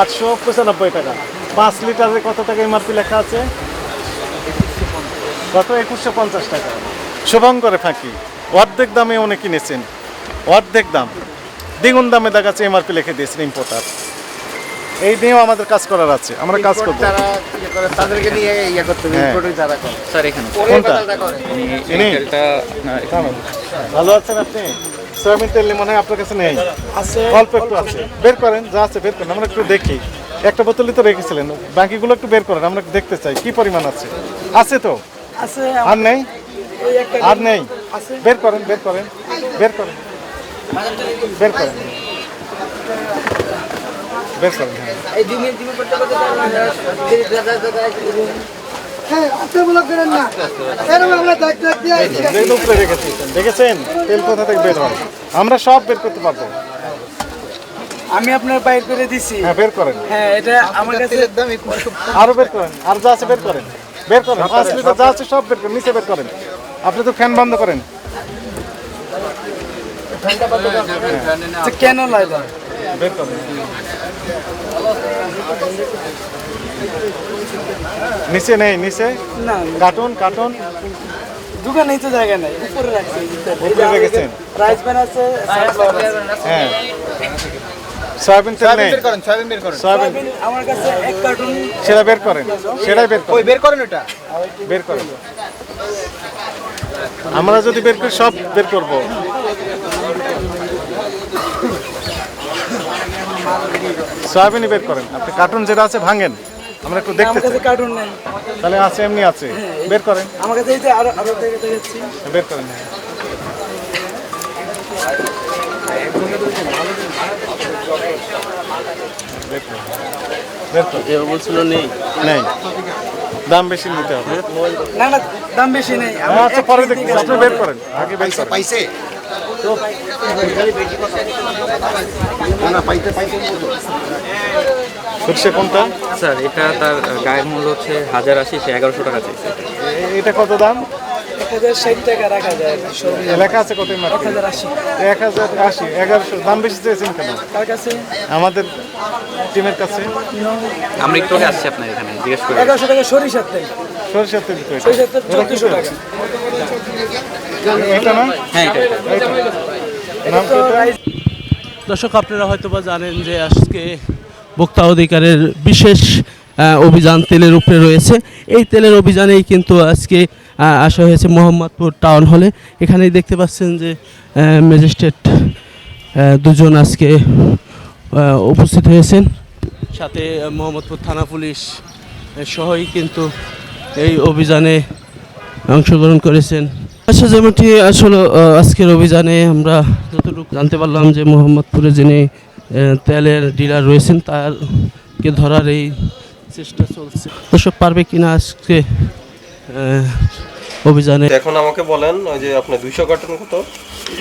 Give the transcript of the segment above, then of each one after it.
আটশো পঁচানব্বই টাকা। পাঁচ লিটারে কত টাকা এমআরপি লেখা আছে? কত? একুশশো পঞ্চাশ টাকা। শুভঙ্করে ফাঁকি। অর্ধেক দামে উনি কিনেছেন। অর্ধেক দাম। দ্বিগুণ দামে দেখাচ্ছে এমআরপি লিখে দিয়েছেন ইম্পোর্টার এই নিয়েও আমাদের কাজ করার আছে। আমরা কাজ করব। যারা ইয়ে করে তাদেরকে নিয়ে ইয়ে করতে হবে হ্যাঁ। ইম্পোর্টই যারা করে। স্যার এখানে। কোনটা। ভালো আছেন আপনি? সয়াবিন তেল মনে হয় আপনার কাছে নেই। অল্প একটু আছে। বের করেন যা আছে বের করেন আমরা একটু দেখি। একটা বোতলই তো রেখেছিলেন বাকিগুলো একটু বের করেন আমরা দেখতে চাই কি পরিমাণ আছে? আছে তো? আর নেই? আর নেই? বের করেন বের করেন বের করেন। বের করেন। বের করেন হ্যাঁ। করেন না? এরকম আমরা দিয়ে উপরে দেখেছেন? তেল কোথা থেকে বের হয়? আমরা সব বের করতে পারব। আমি আপনার বাইর করে দিছি। হ্যাঁ বের করেন। হ্যাঁ এটা আমার কাছে তেলের আরও বের করেন। আর যা আছে বের করেন। বের করেন। পাঁচ লিটার যা আছে সব বের করেন। নিচে বের করেন। আপনি তো ফ্যান বন্ধ করেন। আচ্ছা, কেন লাইলা বের করেন। নিচে নেই নিচে? না। কার্টুন কার্টুন দোকানেই তো জায়গা নাই উপরে রাখছি। উপরে রেখেছেন? রাইস ব্যান আছে হ্যাঁ। সয়াবিন তেল নেই? করেন সয়াবিন বের করেন। সয়াবিন আমার কাছে এক কার্টুন সেটা বের করেন সেটাই বের ওই বের করেন ওটা। বের করেন। আমরা যদি বের করি সব বের করব। সয়াবিনই বের করেন। আপনি কার্টুন যেটা আছে ভাঙেন। আমরা একটু দেখতে আমার কাছে কার্টুন নেই। তাহলে আছে এমনি আছে। বের করেন। আমার কাছে এই যে আরও আরও দেখে বের করেন। বের করেন। বের করেন। বলছিল নেই। নেই। দাম বেশি নিতে হবে। না না দাম বেশি নেই। আমি আচ্ছা পরে কেজি আপনি বের করেন। আগে পাইছে? সরষে কোনটা? স্যার এটা তার গায়ের মূল্য হচ্ছে হাজার আশি সে এগারোশো টাকা চাইছে। এটা কত দাম? আছে কত এক হাজার আশি। এক হাজার আশি এগারোশো। দাম বেশি চেয়েছেন কেন? তার কাছে? আমাদের টিমের কাছে। আমরা একটু আসছি আপনার এখানে জিজ্ঞেস করে। এগারোশো টাকা সরিষার তেল। সরষের তেল তো টাকা এটা না হ্যাঁ এটা। নাম? দর্শক আপনারা হয়তোবা জানেন যে আজকে ভোক্তা অধিকারের বিশেষ অভিযান তেলের উপরে রয়েছে। এই তেলের অভিযানেই কিন্তু আজকে আসা হয়েছে মোহাম্মদপুর টাউন হলে। এখানেই দেখতে পাচ্ছেন যে ম্যাজিস্ট্রেট দুজন আজকে উপস্থিত হয়েছেন। সাথে মোহাম্মদপুর থানা পুলিশ সহই কিন্তু এই অভিযানে অংশগ্রহণ করেছেন। আচ্ছা যেমনটি আসলে আজকের অভিযানে আমরা যতটুকু জানতে পারলাম যে মোহাম্মদপুরে যিনি তেলের ডিলার রয়েছেন তারকে ধরার এই চেষ্টা চলছে। দর্শক পারবে কিনা আজকে অভিযানে? এখন আমাকে বলেন ওই যে আপনি দুইশো কার্টন কত?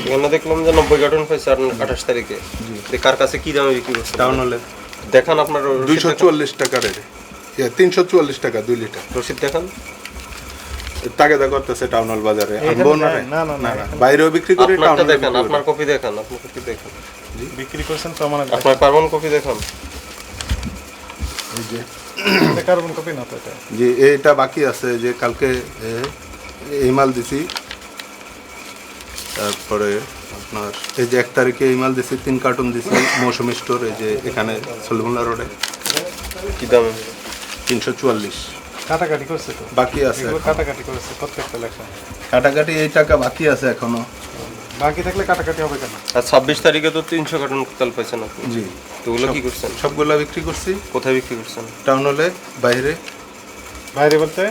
এখানে দেখলাম যে নব্বই কার্টন পাইছে আঠাশ তারিখে। কার কাছে কি দামে বিক্রি করছে দেখান আপনার দুইশো দেখান। চুয়াল্লিশ টাকা রেট তিনশো চুয়াল্লিশ টাকা দুই লিটার। রসিদ দেখান। তাগেদা করতেছে টাউনাল বাজারে। আনব না না, না, না, না না। বাইরেও বিক্রি করি টাউন আপনারটা হলে দেখান বিক্রি আপনার কপি দেখান আপনার কপি দেখান। বিক্রি করছেন তো আমার আপনার কার্বন কপি দেখান। এই যে। কার্বন কপি না তো এটা? যে এটা বাকি আছে যে কালকে এই মাল দিছি। তারপরে আপনার এই যে এক তারিখে এই মাল দিছি তিন কার্টুন দিছি মৌসুমি স্টোর এই যে এখানে সলিমুল্লা রোডে কি দামে? তিনশো চুয়াল্লিশ। কাটাকাটি করছে তো? বাকি আছে কাটাকাটি করেছে প্রত্যেকটা লেখা। কাটাকাটি এই টাকা বাকি আছে এখনও। বাকি থাকলে কাটাকাটি হবে কেন? আর ছাব্বিশ তারিখে তো তিনশো কার্টন তেল পাইছেন আপনি। জি। তো ওগুলো কি করছেন? সবগুলা বিক্রি করছি। কোথায় বিক্রি করছেন? টাউন হলে বাইরে। বাইরে বলতে?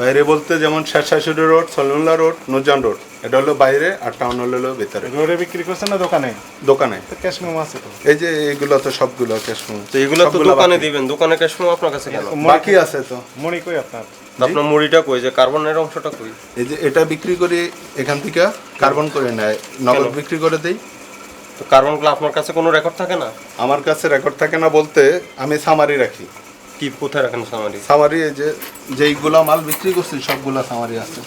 বাইরে বলতে যেমন Sher Shah Suri road Salimullah road Nurjahan road. এটা হলো বাইরে আর টাউন হলো হলো ভেতরে। রোডে বিক্রি করছেন না দোকানে? দোকানে। তো ক্যাশ আছে তো। এই যে এগুলো তো সবগুলো ক্যাশ তো এগুলো তো দোকানে দিবেন দোকানে ক্যাশ আপনার কাছে কেন? বাকি আছে তো। মনি কই আপনার? আপনার মুড়িটা কই? যে কার্বনের অংশটা কই? এই যে এটা বিক্রি করি এখান থেকে কার্বন করে নেয়। নগদ বিক্রি করে দেই। তো কার্বনগুলো আপনার কাছে কোনো রেকর্ড থাকে না? আমার কাছে রেকর্ড থাকে না বলতে আমি সামারি রাখি। কি কোথায় রাখেন সামারি সামারি এই যে যেইগুলা মাল বিক্রি করছি সবগুলা সামারি আছে।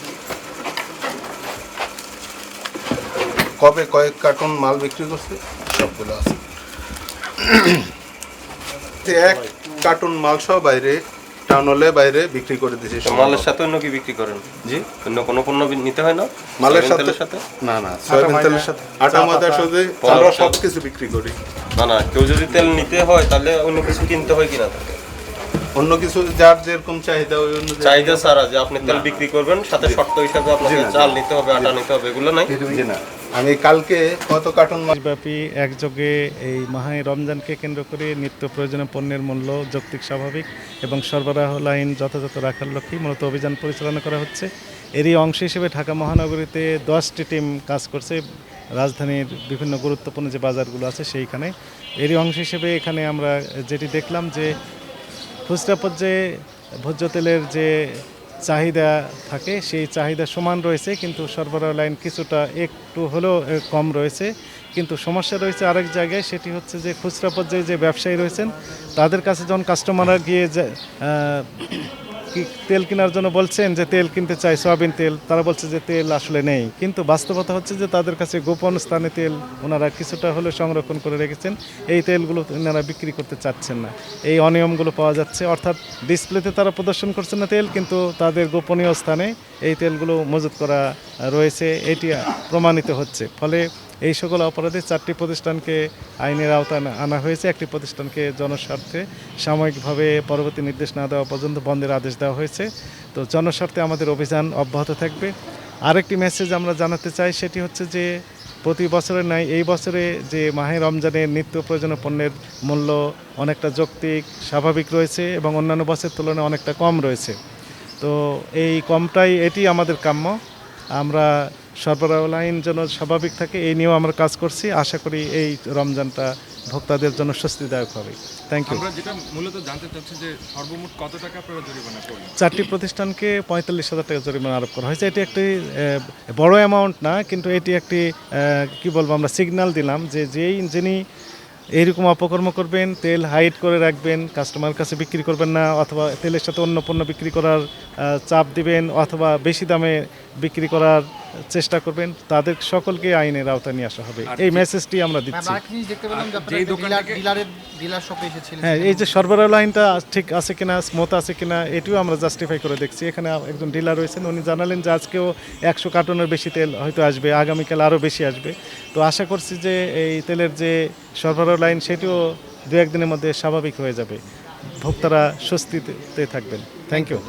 কবে কয়েক কার্টন মাল বিক্রি করছি? সবগুলো আছে। এক কার্টুন মাল সহ বাইরে টাউন হলে বাইরে বিক্রি করে দিয়েছে মালের সাথে অন্য কি বিক্রি করেন? জি? অন্য কোনো পণ্য নিতে হয় না? মালের সাথে সাথে? না না সয়াবিন তেলের সাথে। আটা ময়দার সাথে আমরা সব কিছু বিক্রি করি। না না কেউ যদি তেল নিতে হয় তাহলে অন্য কিছু কিনতে হয় কিনা? তাকে অন্য কিছু যার যেরকম চাহিদা ওই অনুযায়ী চাহিদা ছাড়া যে আপনি তেল বিক্রি করবেন সাথে শর্ত হিসাবে আপনাকে চাল নিতে হবে আটা নিতে হবে এগুলো নাই? না। আমি কালকে কত কার্টুন মাল ব্যাপী একযোগে এই মাহাই রমজানকে কেন্দ্র করে নিত্য প্রয়োজনীয় পণ্যের মূল্য যৌক্তিক, স্বাভাবিক এবং সরবরাহ লাইন যথাযথ রাখার লক্ষ্যে মূলত অভিযান পরিচালনা করা হচ্ছে। এরই অংশ হিসেবে ঢাকা মহানগরীতে দশটি টিম কাজ করছে। রাজধানীর বিভিন্ন গুরুত্বপূর্ণ যে বাজারগুলো আছে সেইখানে। এরই অংশ হিসেবে এখানে আমরা যেটি দেখলাম যে খুচরা পর্যায়ে ভোজ্য তেলের যে চাহিদা থাকে, সেই চাহিদা সমান রয়েছে, কিন্তু সরবরাহ লাইন কিছুটা একটু হলেও কম রয়েছে। কিন্তু সমস্যা রয়েছে আরেক জায়গায়, সেটি হচ্ছে যে খুচরা পর্যায়ে যে ব্যবসায়ী রয়েছেন, তাদের কাছে যখন কাস্টমাররা গিয়ে তেল কেনার জন্য বলছেন যে তেল কিনতে চাই, সয়াবিন তেল? তারা বলছে যে তেল আসলে নেই। কিন্তু বাস্তবতা হচ্ছে যে তাদের কাছে গোপন স্থানে তেল ওনারা কিছুটা হলেও সংরক্ষণ করে রেখেছেন। এই তেলগুলো ওনারা বিক্রি করতে চাচ্ছেন না। এই অনিয়মগুলো পাওয়া যাচ্ছে। অর্থাৎ ডিসপ্লেতে তারা প্রদর্শন করছে না তেল, কিন্তু তাদের গোপনীয় স্থানে এই তেলগুলো মজুত করা রয়েছে। এটি প্রমাণিত হচ্ছে। ফলে এই সকল অপরাধে চারটি প্রতিষ্ঠানকে আইনের আওতায় আনা- হয়েছে। একটি প্রতিষ্ঠানকে জনস্বার্থে সাময়িকভাবে পরবর্তী নির্দেশ না দেওয়া পর্যন্ত বন্ধের আদেশ দেওয়া হয়েছে। তো জনস্বার্থে আমাদের অভিযান অব্যাহত থাকবে। আরেকটি মেসেজ আমরা জানাতে চাই, সেটি হচ্ছে যে, প্রতি বছরের নাই এই বছরে যে মাহে রমজানের নিত্য প্রয়োজনীয় পণ্যের মূল্য অনেকটা যৌক্তিক, স্বাভাবিক রয়েছে এবং অন্যান্য বছরের তুলনায় অনেকটা কম রয়েছে। তো এই কমটাই, এটি আমাদের কাম্য। আমরা সরবরাহ লাইন যেন স্বাভাবিক থাকে এই নিয়েও আমরা কাজ করছি। আশা করি এই রমজানটা ভোক্তাদের জন্য স্বস্তিদায়ক হবে। থ্যাংক ইউ যেটা মূলত জানতে চাচ্ছি যে সর্বমোট কত টাকা আপনারা জরিমানা চারটি প্রতিষ্ঠানকে পঁয়তাল্লিশ হাজার টাকা জরিমানা আরোপ করা হয়েছে। এটি একটি বড় অ্যামাউন্ট না কিন্তু এটি একটি কি বলব আমরা সিগন্যাল দিলাম যে যেই যিনি এইরকম অপকর্ম করবেন, তেল হাইট করে রাখবেন কাস্টমার কাছে বিক্রি করবেন না, অথবা তেলের সাথে অন্য পণ্য বিক্রি করার চাপ দিবেন, অথবা বেশি দামে বিক্রি করার চেষ্টা করবেন তাদের সকলকে আইনের আওতায় নিয়ে আসা হবে। এই মেসেজটি আমরা দিচ্ছি। হ্যাঁ এই যে সরবরাহ লাইনটা ঠিক আছে কিনা স্মুথ আছে কিনা এটিও আমরা জাস্টিফাই করে দেখছি। এখানে একজন ডিলার রয়েছেন উনি জানালেন যে আজকেও একশো কার্টনের বেশি তেল হয়তো আসবে আগামীকাল আরও বেশি আসবে। তো আশা করছি যে এই তেলের যে সরবরাহ লাইন সেটিও দু একদিনের মধ্যে স্বাভাবিক হয়ে যাবে। ভোক্তারা স্বস্তিতে থাকবেন। Thank you